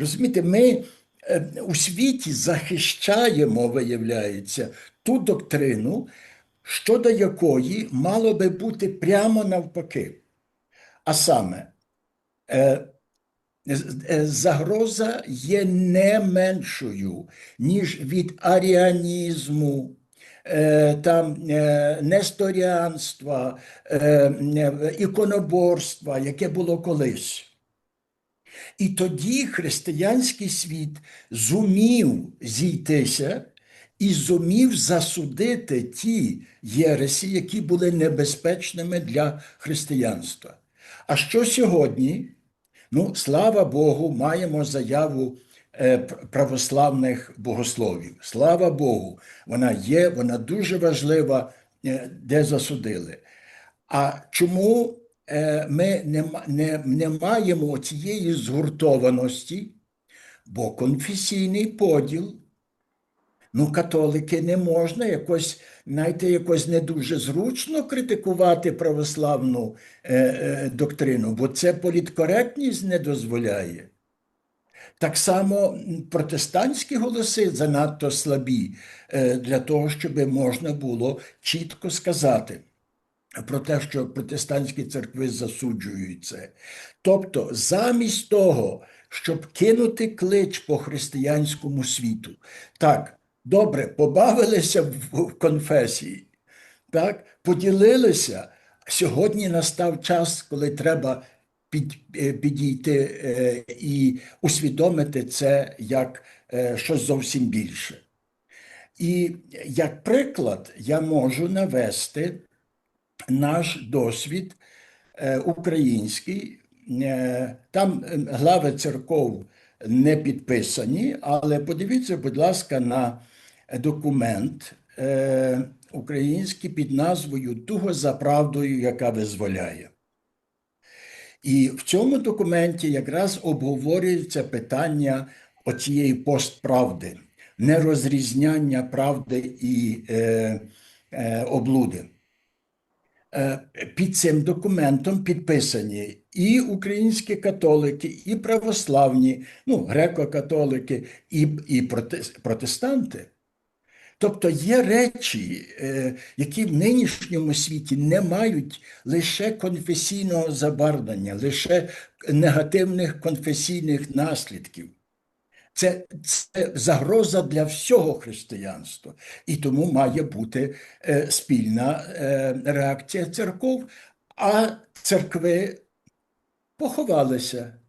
Розумієте, ми е, у світі захищаємо, виявляється, ту доктрину, щодо якої мало би бути прямо навпаки. А саме, е, е, загроза є не меншою, ніж від аріанізму, там, несторіанства, іконоборства, яке було колись. І тоді християнський світ зумів зійтися і зумів засудити ті єресі, які були небезпечними для християнства. А що сьогодні? Ну, слава Богу, маємо заяву е, православних богословів. Слава Богу, вона є, вона дуже важлива, е, де засудили. А чому ми не, не, не маємо цієї згуртованості? Бо конфесійний поділ. Ну, католики не можна якось, знаєте, якось не дуже зручно критикувати православну е, е, доктрину, бо це політкоректність не дозволяє. Так само протестантські голоси занадто слабі е, для того, щоб можна було чітко сказати про те, що протестантські церкви засуджують це. Тобто, замість того, щоб кинути клич по християнському світу, так, добре, побавилися в в конфесії, так, поділилися. Сьогодні настав час, коли треба під, е, підійти е, і усвідомити це як е, щось зовсім більше. І як приклад я можу навести наш досвід е, український. Е, Там е, глави церков не підписані, але подивіться, будь ласка, на документ український під назвою Туго за правдою, яка визволяє. І в цьому документі якраз обговорюється питання оцієї постправди, нерозрізняння правди і е, е, облуди. Е, Під цим документом підписані і українські католики, і православні, ну, греко-католики, і, і протестанти. Тобто є речі, е, які в нинішньому світі не мають лише конфесійного забарвлення, лише негативних конфесійних наслідків. Це, це загроза для всього християнства. І тому має бути е, спільна е, реакція церков, а церкви поховалися.